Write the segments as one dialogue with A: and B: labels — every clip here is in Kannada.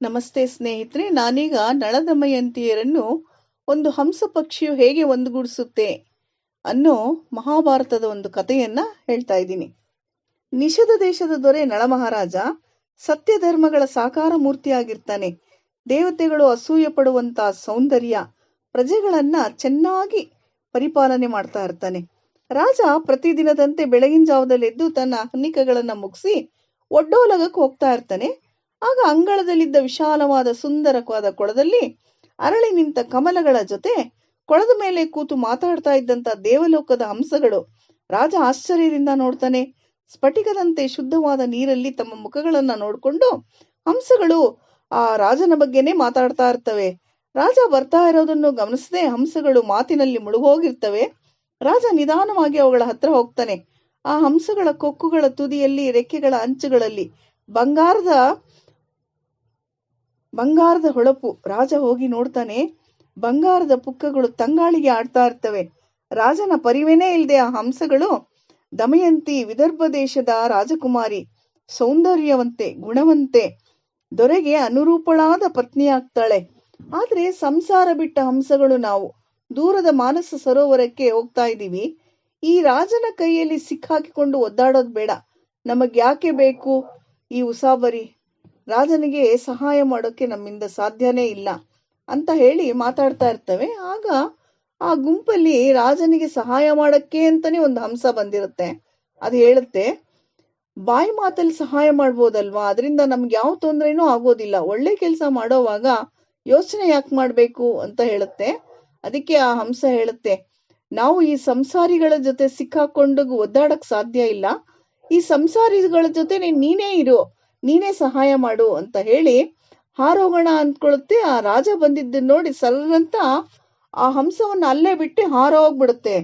A: ನಮಸ್ತೆ ಸ್ನೇಹಿತರೆ, ನಾನೀಗ ನಳದಮಯಂತಿಯರನ್ನು ಒಂದು ಹಂಸ ಪಕ್ಷಿಯು ಹೇಗೆ ಒಂದುಗೂಡಿಸುತ್ತೆ ಅನ್ನೋ ಮಹಾಭಾರತದ ಒಂದು ಕಥೆಯನ್ನ ಹೇಳ್ತಾ ಇದ್ದೀನಿ. ನಿಷದ ದೇಶದ ದೊರೆ ನಳ ಮಹಾರಾಜ ಸತ್ಯ ಧರ್ಮಗಳ ಸಾಕಾರ ಮೂರ್ತಿಯಾಗಿರ್ತಾನೆ. ದೇವತೆಗಳು ಅಸೂಯ ಪಡುವಂತಹ ಸೌಂದರ್ಯ ಪ್ರಜೆಗಳನ್ನ ಚೆನ್ನಾಗಿ ಪರಿಪಾಲನೆ ಮಾಡ್ತಾ ಇರ್ತಾನೆ. ರಾಜ ಪ್ರತಿದಿನದಂತೆ ಬೆಳಗಿನ ಜಾವದಲ್ಲಿ ಎದ್ದು ತನ್ನ ಹನಿಕಗಳನ್ನ ಮುಗಿಸಿ ಒಡ್ಡೋಲಗಕ್ಕೆ ಹೋಗ್ತಾ ಇರ್ತಾನೆ. ಆಗ ಅಂಗಳದಲ್ಲಿದ್ದ ವಿಶಾಲವಾದ ಸುಂದರವಾದ ಕೊಳದಲ್ಲಿ ಅರಳಿ ನಿಂತ ಕಮಲಗಳ ಜೊತೆ ಕೊಳದ ಮೇಲೆ ಕೂತು ಮಾತಾಡ್ತಾ ಇದ್ದಂತ ದೇವಲೋಕದ ಹಂಸಗಳು ರಾಜ ಆಶ್ಚರ್ಯದಿಂದ ನೋಡ್ತಾನೆ. ಸ್ಫಟಿಕದಂತೆ ಶುದ್ಧವಾದ ನೀರಲ್ಲಿ ತಮ್ಮ ಮುಖಗಳನ್ನ ನೋಡ್ಕೊಂಡು ಹಂಸಗಳು ಆ ರಾಜನ ಬಗ್ಗೆನೇ ಮಾತಾಡ್ತಾ ಇರ್ತವೆ. ರಾಜ ಬರ್ತಾ ಇರೋದನ್ನು ಗಮನಿಸದೆ ಹಂಸಗಳು ಮಾತಿನಲ್ಲಿ ಮುಳುಗೋಗಿರ್ತವೆ. ರಾಜ ನಿಧಾನವಾಗಿ ಅವುಗಳ ಹತ್ರ ಹೋಗ್ತಾನೆ. ಆ ಹಂಸಗಳ ಕೊಕ್ಕುಗಳ ತುದಿಯಲ್ಲಿ ರೆಕ್ಕೆಗಳ ಅಂಚುಗಳಲ್ಲಿ ಬಂಗಾರದ ಬಂಗಾರದ ಹೊಳಪು ರಾಜ ಹೋಗಿ ನೋಡ್ತಾನೆ, ಬಂಗಾರದ ಪುಕ್ಕಗಳು ತಂಗಾಳಿಗೆ ಆಡ್ತಾ ಇರ್ತವೆ. ರಾಜನ ಪರಿವೇನೇ ಇಲ್ಲದೆ ಆ ಹಂಸಗಳು ದಮಯಂತಿ ವಿದರ್ಭ ದೇಶದ ರಾಜಕುಮಾರಿ, ಸೌಂದರ್ಯವಂತೆ, ಗುಣವಂತೆ, ದೊರೆಗೆ ಅನುರೂಪಳಾದ ಪತ್ನಿಯಾಗ್ತಾಳೆ. ಆದ್ರೆ ಸಂಸಾರ ಬಿಟ್ಟ ಹಂಸಗಳು ನಾವು, ದೂರದ ಮಾನಸ ಸರೋವರಕ್ಕೆ ಹೋಗ್ತಾ ಇದ್ದೀವಿ. ಈ ರಾಜನ ಕೈಯಲ್ಲಿ ಸಿಕ್ಕಾಕಿಕೊಂಡು ಒದ್ದಾಡೋದ್ ಬೇಡ. ನಮಗ್ಯಾಕೆ ಬೇಕು ಈ ಉಸಾಬರಿ ರಾಜನಿಗೆ ಸಹಾಯ ಮಾಡೋಕೆ ನಮ್ಮಿಂದ ಸಾಧ್ಯನೇ ಇಲ್ಲ ಅಂತ ಹೇಳಿ ಮಾತಾಡ್ತಾ ಇರ್ತವೆ. ಆಗ ಆ ಗುಂಪಲ್ಲಿ ರಾಜನಿಗೆ ಸಹಾಯ ಮಾಡಕ್ಕೆ ಅಂತಾನೆ ಒಂದು ಹಂಸ ಬಂದಿರುತ್ತೆ. ಅದು ಹೇಳುತ್ತೆ, ಬಾಯಿ ಮಾತಲ್ಲಿ ಸಹಾಯ ಮಾಡ್ಬೋದಲ್ವಾ? ಅದರಿಂದ ನಮ್ಗೆ ಯಾವ ತೊಂದ್ರೆನೂ ಆಗೋದಿಲ್ಲ. ಒಳ್ಳೆ ಕೆಲಸ ಮಾಡೋವಾಗ ಯೋಚನೆ ಯಾಕೆ ಮಾಡ್ಬೇಕು? ಅಂತ ಹೇಳುತ್ತೆ. ಅದಕ್ಕೆ ಆ ಹಂಸ ಹೇಳುತ್ತೆ, ನಾವು ಈ ಸಂಸಾರಿಗಳ ಜೊತೆ ಸಿಕ್ಕಾಕೊಂಡು ಒದ್ದಾಡಕ್ ಸಾಧ್ಯ ಇಲ್ಲ. ಈ ಸಂಸಾರಿಗಳ ಜೊತೆ ನೀನೇ ಇರು. ನೀನೇ ಸಹಾಯ ಮಾಡು ಅಂತ ಹೇಳಿ ಹಾರೋಗೋಣ ಅಂದ್ಕೊಳುತ್ತೆ. ಆ ರಾಜ ಬಂದಿದ್ದನ್ನ ನೋಡಿ ಸಲ್ಲಂತ ಆ ಹಂಸವನ್ನ ಅಲ್ಲೇ ಬಿಟ್ಟು ಹಾರೋಗ್ಬಿಡುತ್ತೆ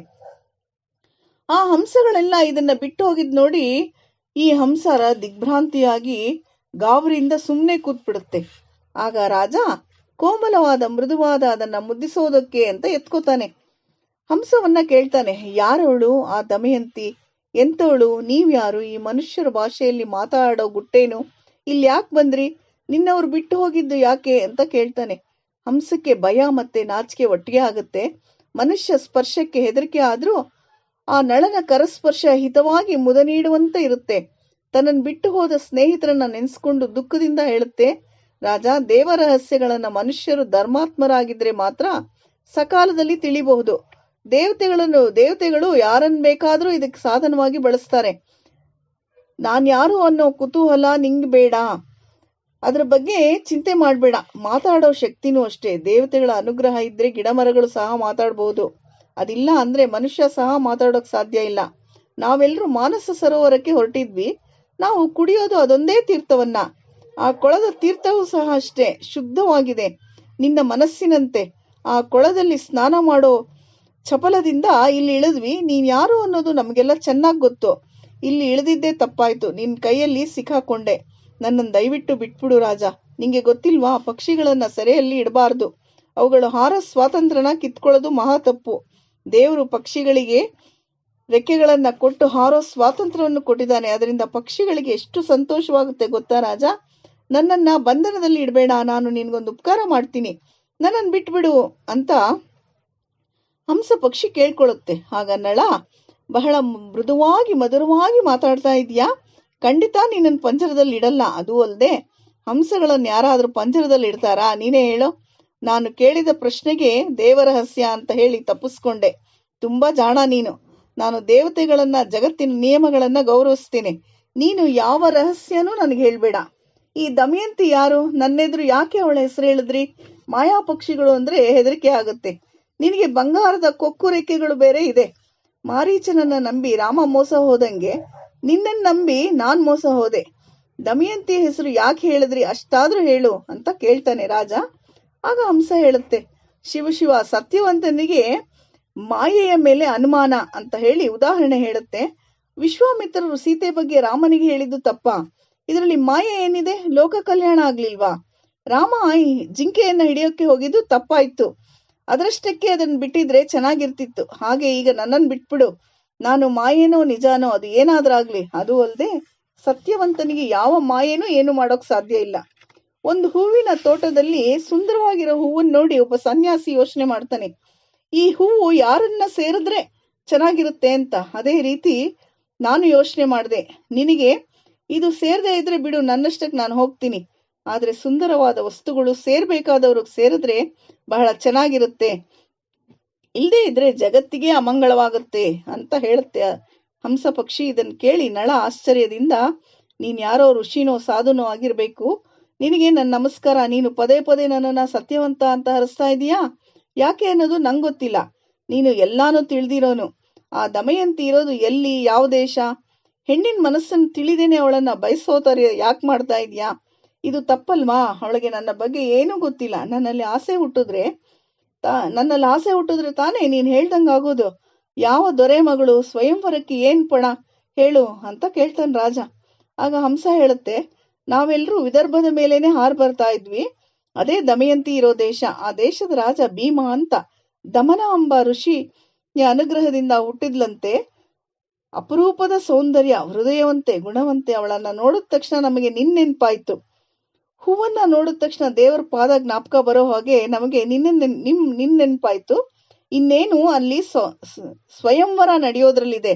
A: ಆ ಹಂಸಗಳೆಲ್ಲ ಇದನ್ನ ಬಿಟ್ಟು ಹೋಗಿದ್ ನೋಡಿ ಈ ಹಂಸರ ದಿಗ್ಭ್ರಾಂತಿಯಾಗಿ ಗಾಬರಿಯಿಂದ ಸುಮ್ಮನೆ ಕೂತ್ಬಿಡುತ್ತೆ. ಆಗ ರಾಜ ಕೋಮಲವಾದ ಮೃದುವಾದ ಅದನ್ನ ಮುದ್ದಿಸೋದಕ್ಕೆ ಅಂತ ಎತ್ಕೋತಾನೆ. ಹಂಸವನ್ನ ಕೇಳ್ತಾನೆ, ಯಾರವಳು ಆ ದಮಯಂತಿ? ಎಂತವಳು? ನೀವ್ಯಾರು ಈ ಮನುಷ್ಯರ ಭಾಷೆಯಲ್ಲಿ ಮಾತಾಡೋ ಗುಟ್ಟೇನು? ಇಲ್ಲಿ ಯಾಕೆ ಬಂದ್ರಿ? ನಿನ್ನವ್ರು ಬಿಟ್ಟು ಹೋಗಿದ್ದು ಯಾಕೆ ಅಂತ ಕೇಳ್ತಾನೆ. ಹಂಸಕ್ಕೆ ಭಯ ಮತ್ತೆ ನಾಚಿಕೆ ಒಟ್ಟಿಗೆ ಆಗುತ್ತೆ. ಮನುಷ್ಯ ಸ್ಪರ್ಶಕ್ಕೆ ಹೆದರಿಕೆ ಆದ್ರೂ ಆ ನಳನ ಕರಸ್ಪರ್ಶ ಹಿತವಾಗಿ ಮುದ ನೀಡುವಂತೆ ಇರುತ್ತೆ. ತನ್ನನ್ನು ಬಿಟ್ಟು ಹೋದ ಸ್ನೇಹಿತರನ್ನ ನೆನೆಸ್ಕೊಂಡು ದುಃಖದಿಂದ ಹೇಳುತ್ತೆ. ರಾಜ, ದೇವರಹಸ್ಯಗಳನ್ನು ಮನುಷ್ಯರು ಧರ್ಮಾತ್ಮರಾಗಿದ್ರೆ ಮಾತ್ರ ಸಕಾಲದಲ್ಲಿ ತಿಳಿಬಹುದು. ದೇವತೆಗಳನ್ನು, ದೇವತೆಗಳು ಯಾರನ್ನು ಬೇಕಾದ್ರೂ ಇದಕ್ಕೆ ಸಾಧನವಾಗಿ ಬಳಸ್ತಾರೆ. ನಾನ್ ಯಾರು ಅನ್ನೋ ಕುತೂಹಲ ನಿಂಗ್ ಬೇಡ. ಅದ್ರ ಬಗ್ಗೆ ಚಿಂತೆ ಮಾಡ್ಬೇಡ. ಮಾತಾಡೋ ಶಕ್ತಿನೂ ಅಷ್ಟೇ. ದೇವತೆಗಳ ಅನುಗ್ರಹ ಇದ್ರೆ ಗಿಡ ಮರಗಳು ಸಹ ಮಾತಾಡಬಹುದು ಅದಿಲ್ಲ ಅಂದ್ರೆ ಮನುಷ್ಯ ಸಹ ಮಾತಾಡೋಕ್ ಸಾಧ್ಯ ಇಲ್ಲ. ನಾವೆಲ್ಲರೂ ಮಾನಸ ಸರೋವರಕ್ಕೆ ಹೊರಟಿದ್ವಿ. ನಾವು ಕುಡಿಯೋದು ಅದೊಂದೇ ತೀರ್ಥವನ್ನ. ಆ ಕೊಳದ ತೀರ್ಥವೂ ಸಹ ಅಷ್ಟೇ. ಶುದ್ಧವಾಗಿದೆ. ನಿನ್ನ ಮನಸ್ಸಿನಂತೆ. ಆ ಕೊಳದಲ್ಲಿ ಸ್ನಾನ ಮಾಡೋ ಚಪಲದಿಂದ ಇಲ್ಲಿ ಇಳಿದ್ವಿ. ನೀನ್ ಯಾರು ಅನ್ನೋದು ನಮಗೆಲ್ಲ ಚೆನ್ನಾಗಿ ಗೊತ್ತು. ಇಲ್ಲಿ ಇಳಿದಿದ್ದೇ ತಪ್ಪಾಯ್ತು. ನಿನ್ ಕೈಯಲ್ಲಿ ಸಿಕ್ಕಾಕೊಂಡೆ. ನನ್ನನ್ನು ದಯವಿಟ್ಟು ಬಿಟ್ಬಿಡು ರಾಜ. ನಿಂಗೆ ಗೊತ್ತಿಲ್ವಾ, ಪಕ್ಷಿಗಳನ್ನ ಸೆರೆಯಲ್ಲಿ ಇಡಬಾರ್ದು. ಅವುಗಳು ಹಾರ ಸ್ವಾತಂತ್ರ್ಯನ ಕಿತ್ಕೊಳ್ಳೋದು ಮಹಾ ತಪ್ಪು. ದೇವರು ಪಕ್ಷಿಗಳಿಗೆ ರೆಕ್ಕೆಗಳನ್ನ ಕೊಟ್ಟು ಹಾರೋ ಸ್ವಾತಂತ್ರ್ಯವನ್ನು ಕೊಟ್ಟಿದ್ದಾನೆ. ಅದರಿಂದ ಪಕ್ಷಿಗಳಿಗೆ ಎಷ್ಟು ಸಂತೋಷವಾಗುತ್ತೆ ಗೊತ್ತಾ ರಾಜ? ನನ್ನನ್ನ ಬಂಧನದಲ್ಲಿ ಇಡಬೇಡ. ನಾನು ನಿನ್ಗೊಂದು ಉಪಕಾರ ಮಾಡ್ತೀನಿ. ನನ್ನನ್ನು ಬಿಟ್ಬಿಡು ಅಂತ ಹಂಸ ಪಕ್ಷಿ ಕೇಳ್ಕೊಳ್ಳುತ್ತೆ. ಆಗ ನಳ, ಬಹಳ ಮೃದುವಾಗಿ, ಮಧುರವಾಗಿ ಮಾತಾಡ್ತಾ ಇದೀಯಾ? ಖಂಡಿತ ನೀನನ್ ಪಂಜರದಲ್ಲಿ ಇಡಲ್ಲ. ಅದು ಅಲ್ಲದೆ ಹಂಸಗಳನ್ನು ಯಾರಾದ್ರೂ ಪಂಜರದಲ್ಲಿ ಇಡ್ತಾರಾ? ನೀನೇ ಹೇಳು. ನಾನು ಕೇಳಿದ ಪ್ರಶ್ನೆಗೆ ದೇವರಹಸ್ಯ ಅಂತ ಹೇಳಿ ತಪ್ಪಿಸ್ಕೊಂಡೆ. ತುಂಬಾ ಜಾಣ ನೀನು. ನಾನು ದೇವತೆಗಳನ್ನ, ಜಗತ್ತಿನ ನಿಯಮಗಳನ್ನ ಗೌರವಿಸ್ತೇನೆ. ನೀನು ಯಾವ ರಹಸ್ಯನೂ ನನಗೆ ಹೇಳ್ಬೇಡ. ಈ ದಮಯಂತಿ ಯಾರು? ನನ್ನೆದುರು ಯಾಕೆ ಅವಳ ಹೆಸರು ಹೇಳಿದ್ರಿ? ಮಾಯಾ ಪಕ್ಷಿಗಳು ಅಂದ್ರೆ ಹೆದರಿಕೆ ಆಗುತ್ತೆ. ನಿನಗೆ ಬಂಗಾರದ ಕೊಕ್ಕು ರೇಖೆಗಳು ಬೇರೆ ಇದೆ. ಮಾರೀಚನನ್ನ ನಂಬಿ ರಾಮ ಮೋಸ ಹೋದಂಗೆ ನಿನ್ನನ್ ನಂಬಿ ನಾನ್ ಮೋಸ ಹೋದೆ. ದಮಯಂತಿ ಹೆಸರು ಯಾಕೆ ಹೇಳಿದ್ರಿ ಅಷ್ಟಾದ್ರೂ ಹೇಳು ಅಂತ ಕೇಳ್ತಾನೆ ರಾಜ. ಆಗ ಹಂಸ ಹೇಳುತ್ತೆ, ಶಿವ ಶಿವ, ಸತ್ಯವಂತನಿಗೆ ಮಾಯೆಯ ಮೇಲೆ ಅನುಮಾನ ಅಂತ ಹೇಳಿ ಉದಾಹರಣೆ ಹೇಳುತ್ತೆ. ವಿಶ್ವಾಮಿತ್ರರು ಸೀತೆ ಬಗ್ಗೆ ರಾಮನಿಗೆ ಹೇಳಿದ್ದು ತಪ್ಪ? ಇದರಲ್ಲಿ ಮಾಯೆ ಏನಿದೆ? ಲೋಕ ಕಲ್ಯಾಣ ಆಗ್ಲಿಲ್ವಾ? ರಾಮ ಜಿಂಕೆಯನ್ನ ಹಿಡಿಯೋಕೆ ಹೋಗಿದ್ದು ತಪ್ಪಾಯ್ತು. ಅದರಷ್ಟಕ್ಕೆ ಅದನ್ನ ಬಿಟ್ಟಿದ್ರೆ ಚೆನ್ನಾಗಿರ್ತಿತ್ತು. ಹಾಗೆ ಈಗ ನನ್ನನ್ ಬಿಟ್ಬಿಡು. ನಾನು ಮಾಯೇನೋ ನಿಜಾನೋ ಅದು ಏನಾದ್ರಾಗ್ಲಿ, ಅದು ಅಲ್ಲದೆ ಸತ್ಯವಂತನಿಗೆ ಯಾವ ಮಾಯೇನೂ ಏನು ಮಾಡೋಕ್ ಸಾಧ್ಯ ಇಲ್ಲ. ಒಂದು ಹೂವಿನ ತೋಟದಲ್ಲಿ ಸುಂದರವಾಗಿರೋ ಹೂವನ್ನ ನೋಡಿ ಒಬ್ಬ ಸನ್ಯಾಸಿ ಯೋಚನೆ ಮಾಡ್ತಾನೆ. ಈ ಹೂವು ಯಾರನ್ನ ಸೇರಿದ್ರೆ ಚೆನ್ನಾಗಿರುತ್ತೆ ಅಂತ? ಅದೇ ರೀತಿ ನಾನು ಯೋಚನೆ ಮಾಡಿದೆ. ನಿನಗೆ ಇದು ಸೇರದೆ ಇದ್ರೆ ಬಿಡು ನನ್ನಷ್ಟಕ್ಕೆ ನಾನು ಹೋಗ್ತೀನಿ. ಆದ್ರೆ ಸುಂದರವಾದ ವಸ್ತುಗಳು ಸೇರ್ಬೇಕಾದವ್ರಿಗೆ ಸೇರಿದ್ರೆ ಬಹಳ ಚೆನ್ನಾಗಿರುತ್ತೆ. ಇಲ್ಲದೆ ಇದ್ರೆ ಜಗತ್ತಿಗೆ ಅಮಂಗಳವಾಗುತ್ತೆ ಅಂತ ಹೇಳುತ್ತೆ ಹಂಸ ಪಕ್ಷಿ. ಇದನ್ನ ಕೇಳಿ ನಳ ಆಶ್ಚರ್ಯದಿಂದ, ನೀನ್ ಯಾರೋ ಋಷಿನೋ ಸಾಧುನೋ ಆಗಿರ್ಬೇಕು. ನಿನಗೆ ನನ್ನ ನಮಸ್ಕಾರ, ನೀನು ಪದೇ ಪದೇ ನನ್ನನ್ನ ಸತ್ಯವಂತ ಅಂತ ಹರಿಸ್ತಾ ಇದೀಯಾ? ಯಾಕೆ ಅನ್ನೋದು ನಂಗೆ ಗೊತ್ತಿಲ್ಲ. ನೀನು ಎಲ್ಲಾನು ತಿಳಿದಿರೋನು. ಆ ದಮಯಂತಿ ಇರೋದು ಎಲ್ಲಿ, ಯಾವ ದೇಶ? ಹೆಣ್ಣಿನ ಮನಸ್ಸನ್ನು ತಿಳಿದೇನೆ ಅವಳನ್ನ ಬಯಸೋತಾರೆ ಯಾಕೆ ಮಾಡ್ತಾ ಇದೀಯಾ? ಇದು ತಪ್ಪಲ್ವಾ? ಅವಳಿಗೆ ನನ್ನ ಬಗ್ಗೆ ಏನೂ ಗೊತ್ತಿಲ್ಲ. ನನ್ನಲ್ಲಿ ಆಸೆ ಹುಟ್ಟಿದ್ರೆ ತಾ, ನನ್ನಲ್ಲಿ ಆಸೆ ಹುಟ್ಟಿದ್ರೆ ತಾನೇ ನೀನ್ ಹೇಳ್ದಂಗ ಆಗೋದು. ಯಾವ ದೊರೆ ಮಗಳು ಸ್ವಯಂವರಕ್ಕೆ ಏನ್ ಪಣ? ಹೇಳು ಅಂತ ಕೇಳ್ತಾನ ರಾಜ. ಆಗ ಹಂಸ ಹೇಳುತ್ತೆ ನಾವೆಲ್ಲರೂ ವಿದರ್ಭದ ಮೇಲೇನೆ ಹಾರ್ ಬರ್ತಾ ಇದ್ವಿ. ಅದೇ ದಮಯಂತಿ ಇರೋ ದೇಶ. ಆ ದೇಶದ ರಾಜ ಭೀಮ ಅಂತ. ದಮನ ಅಂಬ ಋಷಿ ಅನುಗ್ರಹದಿಂದ ಹುಟ್ಟಿದ್ಲಂತೆ. ಅಪರೂಪದ ಸೌಂದರ್ಯ, ಹೃದಯವಂತೆ, ಗುಣವಂತೆ ಅವಳನ್ನ ನೋಡಿದ ತಕ್ಷಣ ನಮಗೆ ನಿನ್ ನೆನ್ಪಾಯ್ತು ಹೂವನ್ನ ನೋಡಿದ ತಕ್ಷಣ ದೇವರ ಪಾದ ಜ್ಞಾಪಕ ಬರೋ ಹಾಗೆ ನಮಗೆ ನಿನ್ನೆ ನೆನ್- ನಿಮ್, ನಿನ್ ನೆನ್ಪಾಯ್ತು. ಇನ್ನೇನು ಅಲ್ಲಿ ಸ್ವ- ಸ್ವಯಂವರ ನಡೆಯೋದ್ರಲ್ಲಿದೆ.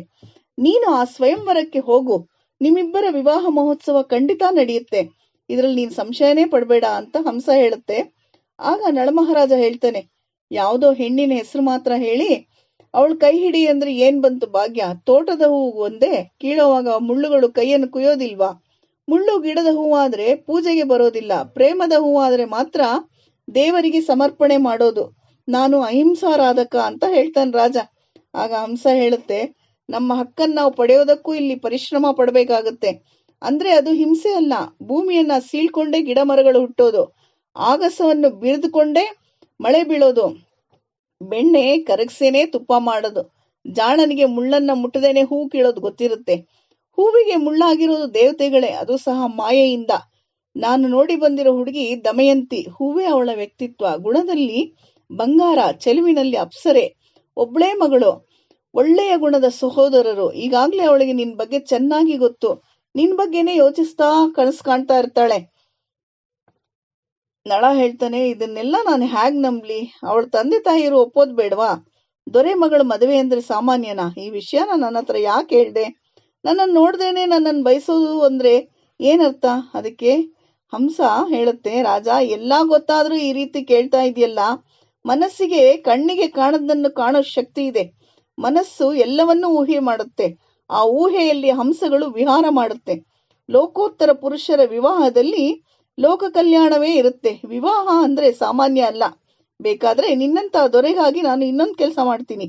A: ನೀನು ಆ ಸ್ವಯಂವರಕ್ಕೆ ಹೋಗು. ನಿಮ್ಮಿಬ್ಬರ ವಿವಾಹ ಮಹೋತ್ಸವ ಖಂಡಿತ ನಡೆಯುತ್ತೆ. ಇದರಲ್ಲಿ ನೀನ್ ಸಂಶಯನೇ ಪಡಬೇಡ ಅಂತ ಹಂಸ ಹೇಳುತ್ತೆ. ಆಗ ನಳಮಹಾರಾಜ ಹೇಳ್ತಾನೆ, ಯಾವುದೋ ಹೆಣ್ಣಿನ ಹೆಸರು ಮಾತ್ರ ಹೇಳಿ. ಅವಳು ಕೈ ಹಿಡಿ ಅಂದ್ರೆ ಏನ್ ಬಂತು ಭಾಗ್ಯ? ತೋಟದ ಹೂವು ಒಂದೇ? ಕೀಳೋವಾಗ ಮುಳ್ಳುಗಳು ಕೈಯನ್ನು ಕುಯ್ಯೋದಿಲ್ವಾ? ಮುಳ್ಳು ಗಿಡದ ಹೂವಾದ್ರೆ ಪೂಜೆಗೆ ಬರೋದಿಲ್ಲ, ಪ್ರೇಮದ ಹೂವಾದ್ರೆ ಮಾತ್ರ ದೇವರಿಗೆ ಸಮರ್ಪಣೆ ಮಾಡೋದು. ನಾನು ಅಹಿಂಸಾರಾಧಕ ಅಂತ ಹೇಳ್ತಾನೆ ರಾಜ. ಆಗ ಹಂಸ ಹೇಳುತ್ತೆ, ನಮ್ಮ ಹಕ್ಕನ್ನು ನಾವು ಪಡೆಯೋದಕ್ಕೂ ಇಲ್ಲಿ ಪರಿಶ್ರಮ ಪಡಬೇಕಾಗತ್ತೆ. ಅಂದ್ರೆ ಅದು ಹಿಂಸೆ ಅಲ್ಲ, ಭೂಮಿಯನ್ನ ಸೀಳ್ಕೊಂಡೇ ಗಿಡ ಮರಗಳು ಹುಟ್ಟೋದು, ಆಗಸವನ್ನು ಬಿರಿದುಕೊಂಡೇ ಮಳೆ ಬೀಳೋದು, ಬೆಣ್ಣೆ ಕರಗ್ಸೇನೆ ತುಪ್ಪ ಮಾಡೋದು, ಜಾಣನಿಗೆ ಮುಳ್ಳನ್ನ ಮುಟ್ಟದೇನೆ ಹೂ ಕೀಳೋದು ಗೊತ್ತಿರುತ್ತೆ. ಹೂವಿಗೆ ಮುಳ್ಳಾಗಿರೋದು ದೇವತೆಗಳೇ, ಅದು ಸಹ ಮಾಯೆಯಿಂದ. ನಾನು ನೋಡಿ ಬಂದಿರೋ ಹುಡುಗಿ ದಮಯಂತಿ, ಹೂವೇ ಅವಳ ವ್ಯಕ್ತಿತ್ವ. ಗುಣದಲ್ಲಿ ಬಂಗಾರ, ಚೆಲುವಿನಲ್ಲಿ ಅಪ್ಸರೆ. ಒಬ್ಳೇ ಮಗಳು, ಒಳ್ಳೆಯ ಗುಣದ ಸಹೋದರರು. ಈಗಾಗ್ಲೇ ಅವಳಿಗೆ ನಿನ್ ಬಗ್ಗೆ ಚೆನ್ನಾಗಿ ಗೊತ್ತು. ನಿನ್ ಬಗ್ಗೆನೇ ಯೋಚಿಸ್ತಾ ಕನಸು ಕಾಣ್ತಾ ಇರ್ತಾಳೆ. ನಳ ಹೇಳ್ತಾನೆ, ಇದನ್ನೆಲ್ಲ ನಾನು ಹ್ಯಾಗ್ ನಂಬ್ಲಿ? ಅವಳ ತಂದೆ ತಾಯಿಯರು ಒಪ್ಪೋದ್ ಬೇಡವಾ? ದೊರೆ ಮಗಳ ಮದುವೆ ಅಂದ್ರೆ ಸಾಮಾನ್ಯನಾ? ಈ ವಿಷಯನ ನನ್ನ ಹತ್ರ ಯಾಕೆ ಹೇಳ್ದೆ? ನನ್ನನ್ನು ನೋಡ್ದೇನೆ ನನ್ನನ್ನು ಬಯಸೋದು ಅಂದರೆ ಏನರ್ಥ? ಅದಕ್ಕೆ ಹಂಸ ಹೇಳುತ್ತೆ, ರಾಜ, ಎಲ್ಲ ಗೊತ್ತಾದ್ರೂ ಈ ರೀತಿ ಕೇಳ್ತಾ ಇದೆಯಲ್ಲ ಮನಸ್ಸಿಗೆ ಕಣ್ಣಿಗೆ ಕಾಣದನ್ನು ಕಾಣೋ ಶಕ್ತಿ ಇದೆ. ಮನಸ್ಸು ಎಲ್ಲವನ್ನೂ ಊಹೆ ಮಾಡುತ್ತೆ. ಆ ಊಹೆಯಲ್ಲಿ ಹಂಸಗಳು ವಿಹಾರ ಮಾಡುತ್ತೆ. ಲೋಕೋತ್ತರ ಪುರುಷರ ವಿವಾಹದಲ್ಲಿ ಲೋಕ ಕಲ್ಯಾಣವೇ ಇರುತ್ತೆ. ವಿವಾಹ ಅಂದ್ರೆ ಸಾಮಾನ್ಯ ಅಲ್ಲ. ಬೇಕಾದ್ರೆ ನಿನ್ನಂತ ದೊರೆಗಾಗಿ ನಾನು ಇನ್ನೊಂದು ಕೆಲಸ ಮಾಡ್ತೀನಿ.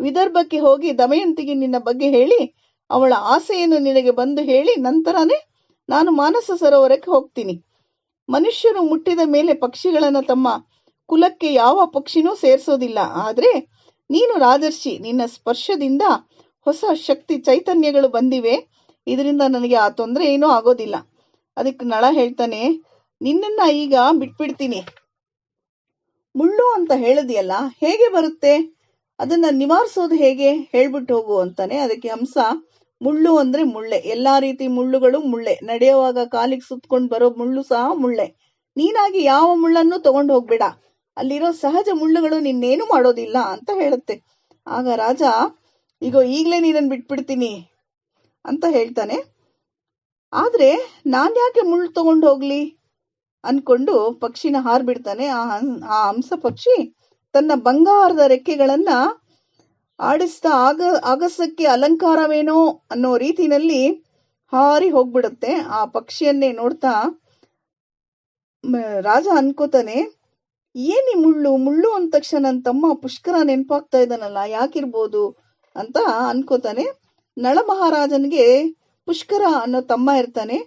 A: ವಿದರ್ಭಕ್ಕೆ ಹೋಗಿ ದಮಯಂತಿಗೆ ನಿನ್ನ ಬಗ್ಗೆ ಹೇಳಿ ಅವಳ ಆಸೆಯನ್ನು ನಿನಗೆ ಬಂದು ಹೇಳಿ ನಂತರನೇ ನಾನು ಮಾನಸ ಸರೋವರಕ್ಕೆ ಹೋಗ್ತೀನಿ. ಮನುಷ್ಯರು ಮುಟ್ಟಿದ ಮೇಲೆ ಪಕ್ಷಿಗಳನ್ನ ತಮ್ಮ ಕುಲಕ್ಕೆ ಯಾವ ಪಕ್ಷಿನೂ ಸೇರಿಸೋದಿಲ್ಲ. ಆದ್ರೆ ನೀನು ರಾಜರ್ಷಿ, ನಿನ್ನ ಸ್ಪರ್ಶದಿಂದ ಹೊಸ ಶಕ್ತಿ ಚೈತನ್ಯಗಳು ಬಂದಿವೆ. ಇದರಿಂದ ನನಗೆ ಆ ತೊಂದರೆ ಏನೂ ಆಗೋದಿಲ್ಲ. ಅದಕ್ಕೆ ನಳ ಹೇಳ್ತಾನೆ, ನಿನ್ನನ್ನ ಈಗ ಬಿಟ್ಬಿಡ್ತೀನಿ. ಮುಳ್ಳು ಅಂತ ಹೇಳದಿಯಲ್ಲ, ಹೇಗೆ ಬರುತ್ತೆ? ಅದನ್ನ ನಿವಾರಿಸೋದು ಹೇಗೆ? ಹೇಳ್ಬಿಟ್ಟು ಹೋಗು ಅಂತಾನೆ. ಅದಕ್ಕೆ ಹಂಸ ಮುಳ್ಳು ಅಂದ್ರೆ ಮುಳ್ಳೆ. ಎಲ್ಲಾ ರೀತಿ ಮುಳ್ಳುಗಳು ಮುಳ್ಳೆ. ನಡೆಯುವಾಗ ಕಾಲಿಗೆ ಸುತ್ಕೊಂಡು ಬರೋ ಮುಳ್ಳು ಸಹ ಮುಳ್ಳೆ. ನೀನಾಗಿ ಯಾವ ಮುಳ್ಳನ್ನು ತಗೊಂಡು ಹೋಗ್ಬೇಡ. ಅಲ್ಲಿರೋ ಸಹಜ ಮುಳ್ಳುಗಳು ನಿನ್ನೇನು ಮಾಡೋದಿಲ್ಲ ಅಂತ ಹೇಳುತ್ತೆ. ಆಗ ರಾಜ ಈಗ ಈಗ್ಲೇ ನೀನನ್ ಬಿಟ್ಬಿಡ್ತೀನಿ ಅಂತ ಹೇಳ್ತಾನೆ. ಆದ್ರೆ ನಾನ್ ಯಾಕೆ ಮುಳ್ಳು ತಗೊಂಡು ಹೋಗ್ಲಿ? ಅನ್ಕೊಂಡು ಪಕ್ಷಿನ ಹಾರ್ಬಿಡ್ತಾನೆ. ಆ ಆ ಹಂಸ ಪಕ್ಷಿ ತನ್ನ ಬಂಗಾರದ ರೆಕ್ಕೆಗಳನ್ನ ಆಡಿಸ್ತಾ ಆಗ, ಆಗಸಕ್ಕೆ ಅಲಂಕಾರವೇನೋ ಅನ್ನೋ ರೀತಿನಲ್ಲಿ ಹಾರಿ ಹೋಗ್ಬಿಡುತ್ತೆ. ಆ ಪಕ್ಷಿಯನ್ನೇ ನೋಡ್ತಾ ರಾಜ ಅನ್ಕೋತಾನೆ, ಏನಿ ಮುಳ್ಳು ಮುಳ್ಳು ಅಂದ ತಕ್ಷಣ ನನ್ನ ತಮ್ಮ ಪುಷ್ಕರ ನೆನ್ಪಾಗ್ತಾ ಇದ್ದಾನಲ್ಲ, ಯಾಕಿರ್ಬೋದು? ಅಂತ ಅನ್ಕೋತಾನೆ. ನಳ ಮಹಾರಾಜನ್ಗೆ ಪುಷ್ಕರ ಅನ್ನೋ ತಮ್ಮ ಇರ್ತಾನೆ.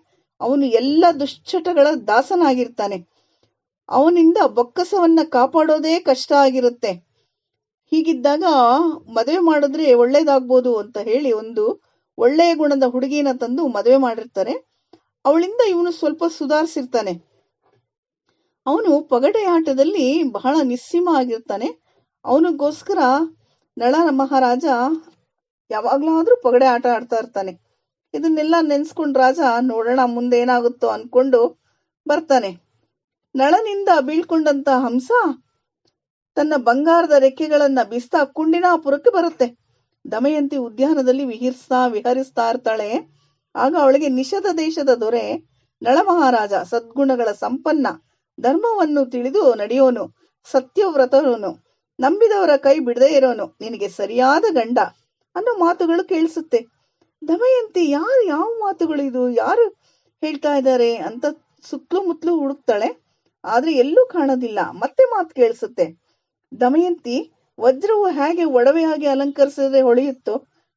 A: ಅವನು ಎಲ್ಲ ದುಶ್ಚಟಗಳ ದಾಸನಾಗಿರ್ತಾನೆ. ಅವನಿಂದ ಬೊಕ್ಕಸವನ್ನ ಕಾಪಾಡೋದೇ ಕಷ್ಟ ಆಗಿರುತ್ತೆ. ಹೀಗಿದ್ದಾಗ ಮದುವೆ ಮಾಡಿದ್ರೆ ಒಳ್ಳೇದಾಗ್ಬೋದು ಅಂತ ಹೇಳಿ ಒಂದು ಒಳ್ಳೆಯ ಗುಣದ ಹುಡುಗಿನ ತಂದು ಮದುವೆ ಮಾಡಿರ್ತಾರೆ. ಅವಳಿಂದ ಇವನು ಸ್ವಲ್ಪ ಸುಧಾರಿಸಿರ್ತಾನೆ. ಅವನು ಪಗಡೆ ಆಟದಲ್ಲಿ ಬಹಳ ನಿಸ್ಸೀಮ ಆಗಿರ್ತಾನೆ. ಅವನಿಗೋಸ್ಕರ ನಳ ಮಹಾರಾಜ ಯಾವಾಗ್ಲಾದ್ರೂ ಪಗಡೆ ಆಟ ಆಡ್ತಾ ಇರ್ತಾನೆ. ಇದನ್ನೆಲ್ಲ ನೆನ್ಸ್ಕೊಂಡ್ ರಾಜ ನೋಡೋಣ ಮುಂದೆ ಏನಾಗುತ್ತೋ ಅನ್ಕೊಂಡು ಬರ್ತಾನೆ. ನಳನಿಂದ ಬೀಳ್ಕೊಂಡಂತ ಹಂಸ ತನ್ನ ಬಂಗಾರದ ರೆಕ್ಕೆಗಳನ್ನ ಬಿಸ್ತಾ ಕುಂಡಿನಾಪುರಕ್ಕೆ ಬರುತ್ತೆ. ದಮಯಂತಿ ಉದ್ಯಾನದಲ್ಲಿ ವಿಹಿರ್ಸ್ತಾ ವಿಹರಿಸ್ತಾ ಇರ್ತಾಳೆ. ಆಗ ಅವಳಿಗೆ ನಿಷಧ ದೇಶದ ದೊರೆ ನಳ ಮಹಾರಾಜ ಸದ್ಗುಣಗಳ ಸಂಪನ್ನ ಧರ್ಮವನ್ನು ತಿಳಿದು ನಡೆಯೋನು ಸತ್ಯವ್ರತರೋನು ನಂಬಿದವರ ಕೈ ಬಿಡದೇ ಇರೋನು, ನಿನಗೆ ಸರಿಯಾದ ಗಂಡ ಅನ್ನೋ ಮಾತುಗಳು ಕೇಳಿಸುತ್ತೆ. ದಮಯಂತಿ, ಯಾರು ಯಾವ ಮಾತುಗಳು ಇದು? ಯಾರು ಹೇಳ್ತಾ ಇದ್ದಾರೆ? ಅಂತ ಸುತ್ತಲೂ ಮುತ್ತಲೂ ಹುಡುಕ್ತಾಳೆ. ಆದ್ರೆ ಎಲ್ಲೂ ಕಾಣೋದಿಲ್ಲ. ಮತ್ತೆ ಮಾತು ಕೇಳಿಸುತ್ತೆ. ದಮಯಂತಿ ವಜ್ರವು ಹೇಗೆ ಒಡವೆ ಹಾಗೆ ಅಲಂಕರಿಸಿದ್ರೆ ಹೊಳೆಯುತ್ತೋ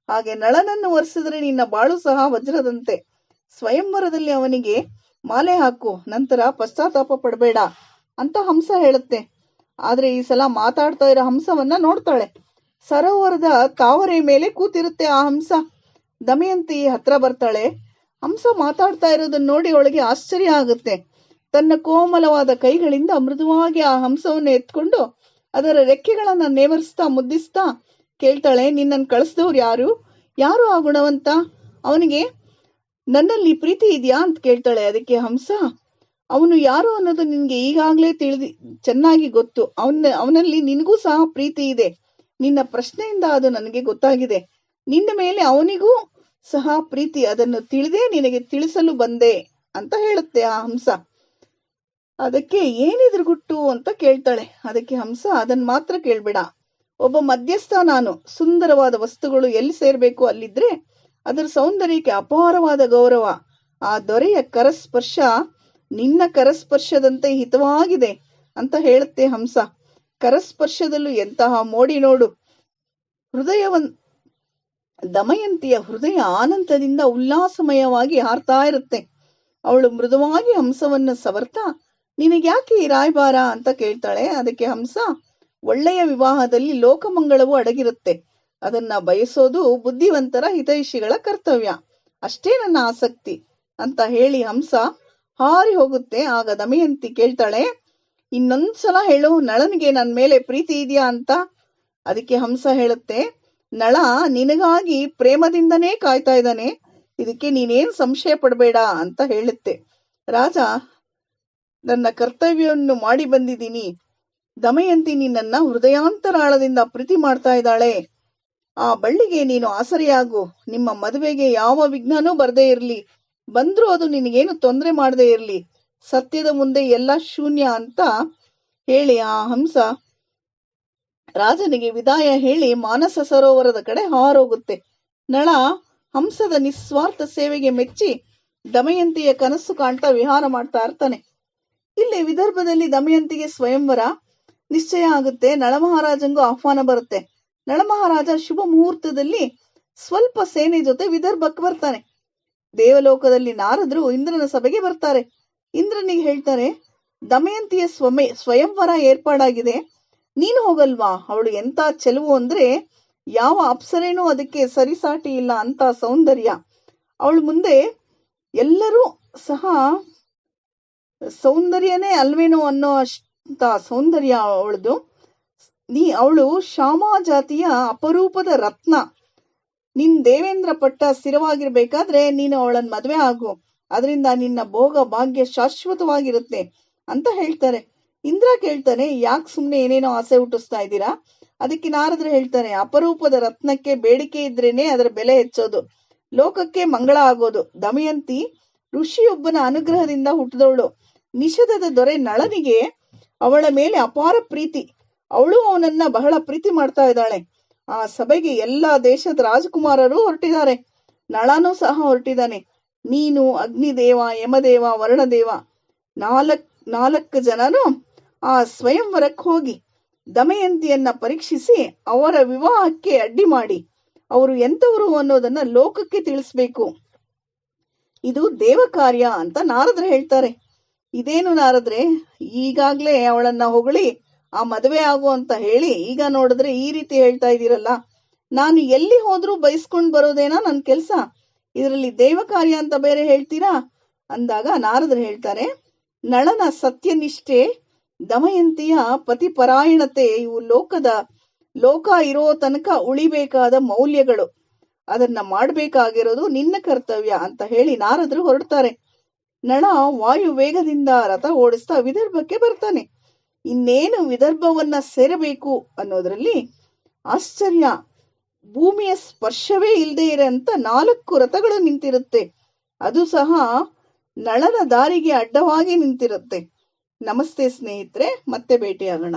A: ಹಾಗೆ ನಳನನ್ನು ಒರೆಸಿದ್ರೆ ನಿನ್ನ ಬಾಳು ಸಹ ವಜ್ರದಂತೆ. ಸ್ವಯಂವರದಲ್ಲಿ ಅವನಿಗೆ, ಮಾಲೆ ಹಾಕು, ನಂತರ ಪಶ್ಚಾತ್ತಾಪ ಪಡಬೇಡ ಅಂತ ಹಂಸ ಹೇಳುತ್ತೆ. ಆದ್ರೆ ಈ ಸಲ ಮಾತಾಡ್ತಾ ಇರೋ ಹಂಸವನ್ನ ನೋಡ್ತಾಳೆ. ಸರೋವರದ ತಾವರೆ ಮೇಲೆ ಕೂತಿರುತ್ತೆ ಆ ಹಂಸ. ದಮಯಂತಿ ಹತ್ರ ಬರ್ತಾಳೆ. ಹಂಸ ಮಾತಾಡ್ತಾ ಇರೋದನ್ನ ನೋಡಿ ಅವಳಿಗೆ ಆಶ್ಚರ್ಯ ಆಗುತ್ತೆ. ತನ್ನ ಕೋಮಲವಾದ ಕೈಗಳಿಂದ ಮೃದುವಾಗಿ ಆ ಹಂಸವನ್ನು ಎತ್ಕೊಂಡು ಅದರ ರೆಕ್ಕೆಗಳನ್ನ ನೇವರಿಸ್ತಾ, ಮುದ್ದಿಸ್ತಾ ಕೇಳ್ತಾಳೆ, ನಿನ್ನನ್ನು ಕಳಿಸಿದವ್ರು ಯಾರು? ಯಾರು ಆ ಗುಣವಂತ? ಅವನಿಗೆ, ನನ್ನಲ್ಲಿ ಪ್ರೀತಿ ಇದೆಯಾ ಅಂತ ಕೇಳ್ತಾಳೆ. ಅದಕ್ಕೆ ಹಂಸ, ಅವನು ಯಾರು ಅನ್ನೋದು ನಿನ್ಗೆ ಈಗಾಗ್ಲೇ ತಿಳಿದಿ, ಚೆನ್ನಾಗಿ ಗೊತ್ತು. ಅವನ, ಅವನಲ್ಲಿ ನಿನಗೂ ಸಹ ಪ್ರೀತಿ ಇದೆ. ನಿನ್ನ ಪ್ರಶ್ನೆಯಿಂದ ಅದು ನನಗೆ ಗೊತ್ತಾಗಿದೆ. ನಿನ್ನ ಮೇಲೆ ಅವನಿಗೂ ಸಹ ಪ್ರೀತಿ. ಅದನ್ನು ತಿಳಿದೇ ನಿನಗೆ ತಿಳಿಸಲು ಬಂದೆ ಅಂತ ಹೇಳುತ್ತೆ ಆ ಹಂಸ. ಅದಕ್ಕೆ ಏನಿದ್ರು ಗುಟ್ಟು ಅಂತ ಕೇಳ್ತಾಳೆ. ಅದಕ್ಕೆ ಹಂಸ ಅದನ್ನ ಮಾತ್ರ ಕೇಳ್ಬೇಡ. ಒಬ್ಬ ಮಧ್ಯಸ್ಥ ನಾನು. ಸುಂದರವಾದ ವಸ್ತುಗಳು ಎಲ್ಲಿ ಸೇರ್ಬೇಕು ಅಲ್ಲಿದ್ರೆ ಅದರ ಸೌಂದರ್ಯಕ್ಕೆ ಅಪಾರವಾದ ಗೌರವ. ಆ ದೊರೆಯ ಕರಸ್ಪರ್ಶ ನಿನ್ನ ಕರಸ್ಪರ್ಶದಂತೆ ಹಿತವಾಗಿದೆ ಅಂತ ಹೇಳುತ್ತೆ ಹಂಸ. ಕರಸ್ಪರ್ಶದಲ್ಲೂ ಎಂತಹ ಮೋಡಿ ನೋಡು. ಹೃದಯವನ್, ದಮಯಂತಿಯ ಹೃದಯ ಆನಂದದಿಂದ ಉಲ್ಲಾಸಮಯವಾಗಿ ಹಾರ್ತಾ ಇರುತ್ತೆ. ಅವಳು ಮೃದುವಾಗಿ ಹಂಸವನ್ನು ಸವರ್ತಾ ನಿನಗ್ಯಾಕೆ ಈ ರಾಯಭಾರ ಅಂತ ಕೇಳ್ತಾಳೆ. ಅದಕ್ಕೆ ಹಂಸ, ಒಳ್ಳೆಯ ವಿವಾಹದಲ್ಲಿ ಲೋಕಮಂಗಳವು ಅಡಗಿರುತ್ತೆ. ಅದನ್ನ ಬಯಸೋದು ಬುದ್ಧಿವಂತರ ಹಿತೈಷಿಗಳ ಕರ್ತವ್ಯ. ಅಷ್ಟೇ ನನ್ನ ಆಸಕ್ತಿ ಅಂತ ಹೇಳಿ ಹಂಸ ಹಾರಿ ಹೋಗುತ್ತೆ. ಆಗ ದಮಯಂತಿ ಕೇಳ್ತಾಳೆ, ಇನ್ನೊಂದ್ಸಲ ಹೇಳು, ನಳನಿಗೆ ನನ್ ಮೇಲೆ ಪ್ರೀತಿ ಇದೆಯಾ ಅಂತ. ಅದಕ್ಕೆ ಹಂಸ ಹೇಳುತ್ತೆ, ನಳ, ನಿನಗಾಗಿ ಪ್ರೇಮದಿಂದನೇ ಕಾಯ್ತಾ ಇದ್ದಾನೆ. ಇದಕ್ಕೆ ನೀನೇನ್ ಸಂಶಯ ಪಡಬೇಡ ಅಂತ ಹೇಳುತ್ತೆ. ರಾಜ ನನ್ನ ಕರ್ತವ್ಯವನ್ನು ಮಾಡಿ ಬಂದಿದ್ದೀನಿ. ದಮಯಂತಿ ನಿನ್ನನ್ನ ಹೃದಯಾಂತರಾಳದಿಂದ ಪ್ರೀತಿ ಮಾಡ್ತಾ ಇದ್ದಾಳೆ. ಆ ಬಳ್ಳಿಗೆ ನೀನು ಆಸರೆಯಾಗು. ನಿಮ್ಮ ಮದುವೆಗೆ ಯಾವ ವಿಘ್ನನೂ ಬರದೇ ಇರಲಿ. ಬಂದ್ರೂ ಅದು ನಿನಗೇನು ತೊಂದರೆ ಮಾಡದೇ ಇರಲಿ. ಸತ್ಯದ ಮುಂದೆ ಎಲ್ಲ ಶೂನ್ಯ ಅಂತ ಹೇಳಿ ಆ ಹಂಸ. ರಾಜನಿಗೆ ವಿದಾಯ ಹೇಳಿ ಮಾನಸ ಸರೋವರದ ಕಡೆ ಹಾರೋಗುತ್ತೆ. ನಳ ಹಂಸದ ನಿಸ್ವಾರ್ಥ ಸೇವೆಗೆ ಮೆಚ್ಚಿ ದಮಯಂತಿಯ ಕನಸು ಕಾಣ್ತಾ ವಿಹಾರ ಮಾಡ್ತಾ ಇರ್ತಾನೆ. ಇಲ್ಲಿ ವಿದರ್ಭದಲ್ಲಿ ದಮಯಂತಿಗೆ ಸ್ವಯಂವರ ನಿಶ್ಚಯ ಆಗುತ್ತೆ. ನಳಮಹಾರಾಜಂಗೂ ಆಹ್ವಾನ ಬರುತ್ತೆ. ನಳಮಹಾರಾಜ ಶುಭ ಮುಹೂರ್ತದಲ್ಲಿ ಸ್ವಲ್ಪ ಸೇನೆ ಜೊತೆ ವಿದರ್ಭಕ್ಕೆ ಬರ್ತಾನೆ. ದೇವಲೋಕದಲ್ಲಿ ನಾರದ್ರು ಇಂದ್ರನ ಸಭೆಗೆ ಬರ್ತಾರೆ. ಇಂದ್ರನಿಗೆ ಹೇಳ್ತಾರೆ, ದಮಯಂತಿಯ ಸ್ವಮೆ, ಸ್ವಯಂವರ ಏರ್ಪಾಡಾಗಿದೆ. ನೀನು ಹೋಗಲ್ವಾ? ಅವಳು ಎಂತ ಚೆಲುವು ಅಂದ್ರೆ, ಯಾವ ಅಪ್ಸರೇನೂ ಅದಕ್ಕೆ ಸರಿಸಾಟಿ ಇಲ್ಲ ಅಂತ ಸೌಂದರ್ಯ. ಅವಳು ಮುಂದೆ ಎಲ್ಲರೂ ಸಹ ಸೌಂದರ್ಯನೇ ಅಲ್ವೇನೋ ಅನ್ನೋ ಅಷ್ಟ ಸೌಂದರ್ಯ ಅವಳದು. ನೀ, ಅವಳು ಶ್ಯಾಮಾ ಜಾತಿಯ ಅಪರೂಪದ ರತ್ನ. ನಿನ್ ದೇವೇಂದ್ರ ಪಟ್ಟ ಸ್ಥಿರವಾಗಿರ್ಬೇಕಾದ್ರೆ ನೀನು ಅವಳನ್ ಮದ್ವೆ ಆಗು. ಅದರಿಂದ ನಿನ್ನ ಭೋಗ ಭಾಗ್ಯ ಶಾಶ್ವತವಾಗಿರುತ್ತೆ ಅಂತ ಹೇಳ್ತಾರೆ. ಇಂದ್ರ ಕೇಳ್ತಾನೆ, ಯಾಕೆ ಸುಮ್ನೆ ಏನೇನೋ ಆಸೆ ಹುಟ್ಟಿಸ್ತಾ ಇದ್ದೀರಾ? ಅದಕ್ಕೆ ನಾರದ್ರು ಹೇಳ್ತಾನೆ, ಅಪರೂಪದ ರತ್ನಕ್ಕೆ ಬೇಡಿಕೆ ಇದ್ರೇನೆ ಅದರ ಬೆಲೆ ಹೆಚ್ಚೋದು. ಲೋಕಕ್ಕೆ ಮಂಗಳ ಆಗೋದು. ದಮಯಂತಿ ಋಷಿಯೊಬ್ಬನ ಅನುಗ್ರಹದಿಂದ ಹುಟ್ಟಿದವಳು ನಿಷಧದ ದೊರೆ ನಳನಿಗೆ ಅವಳ ಮೇಲೆ ಅಪಾರ ಪ್ರೀತಿ. ಅವಳು ಅವನನ್ನ ಬಹಳ ಪ್ರೀತಿ ಮಾಡ್ತಾ ಇದ್ದಾಳೆ. ಆ ಸಭೆಗೆ ಎಲ್ಲಾ ದೇಶದ ರಾಜಕುಮಾರರು ಹೊರಟಿದ್ದಾರೆ. ನಳನೂ ಸಹ ಹೊರಟಿದ್ದಾನೆ. ನೀನು ಅಗ್ನಿದೇವ, ಯಮದೇವ, ವರ್ಣದೇವ, ನಾಲ್ಕ್ ನಾಲ್ಕು ಜನರು ಆ ಸ್ವಯಂವರಕ್ಕೆ ಹೋಗಿ ದಮಯಂತಿಯನ್ನ ಪರೀಕ್ಷಿಸಿ ಅವರ ವಿವಾಹಕ್ಕೆ ಅಡ್ಡಿ ಮಾಡಿ. ಅವರು ಎಂತವರು ಅನ್ನೋದನ್ನ ಲೋಕಕ್ಕೆ ತಿಳಿಸ್ಬೇಕು. ಇದು ದೇವ ಕಾರ್ಯ ಅಂತ ನಾರದ್ರು ಹೇಳ್ತಾರೆ. ಇದೇನು ನಾರದ್ರೆ, ಈಗಾಗ್ಲೇ ಅವಳನ್ನ ಹೊಗಳಿ ಆ ಮದುವೆ ಆಗು ಅಂತ ಹೇಳಿ ಈಗ ನೋಡಿದ್ರೆ ಈ ರೀತಿ ಹೇಳ್ತಾ ಇದೀರಲ್ಲ ನಾನು ಎಲ್ಲಿ ಹೋದ್ರೂ ಬಯಸ್ಕೊಂಡ್ ಬರೋದೇನಾ ನನ್ ಕೆಲ್ಸ? ಇದರಲ್ಲಿ ದೇವ ಕಾರ್ಯ ಅಂತ ಬೇರೆ ಹೇಳ್ತೀರಾ? ಅಂದಾಗ ನಾರದ್ರು ಹೇಳ್ತಾರೆ, ನಳನ ಸತ್ಯನಿಷ್ಠೆ, ದಮಯಂತಿಯ ಪತಿಪರಾಯಣತೆ ಇವು ಲೋಕದ, ಲೋಕ ಇರೋ ತನಕ ಉಳಿಬೇಕಾದ ಮೌಲ್ಯಗಳು. ಅದನ್ನ ಮಾಡ್ಬೇಕಾಗಿರೋದು ನಿನ್ನ ಕರ್ತವ್ಯ ಅಂತ ಹೇಳಿ ನಾರದ್ರು ಹೊರಡ್ತಾರೆ. ನಳ ವಾಯು ವೇಗದಿಂದ ರಥ ಓಡಿಸ್ತಾ ವಿದರ್ಭಕ್ಕೆ ಬರ್ತಾನೆ. ಇನ್ನೇನು ವಿದರ್ಭವನ್ನ ಸೇರಬೇಕು ಅನ್ನೋದ್ರಲ್ಲಿ ಆಶ್ಚರ್ಯ. ಭೂಮಿಯ ಸ್ಪರ್ಶವೇ ಇಲ್ಲದೆ ಇರೋಂತ ನಾಲ್ಕು ರಥಗಳು ನಿಂತಿರುತ್ತೆ. ಅದು ಸಹ ನಳನ ದಾರಿಗೆ ಅಡ್ಡವಾಗಿ ನಿಂತಿರುತ್ತೆ. ನಮಸ್ತೆ ಸ್ನೇಹಿತರೆ, ಮತ್ತೆ ಭೇಟಿಯಾಗೋಣ.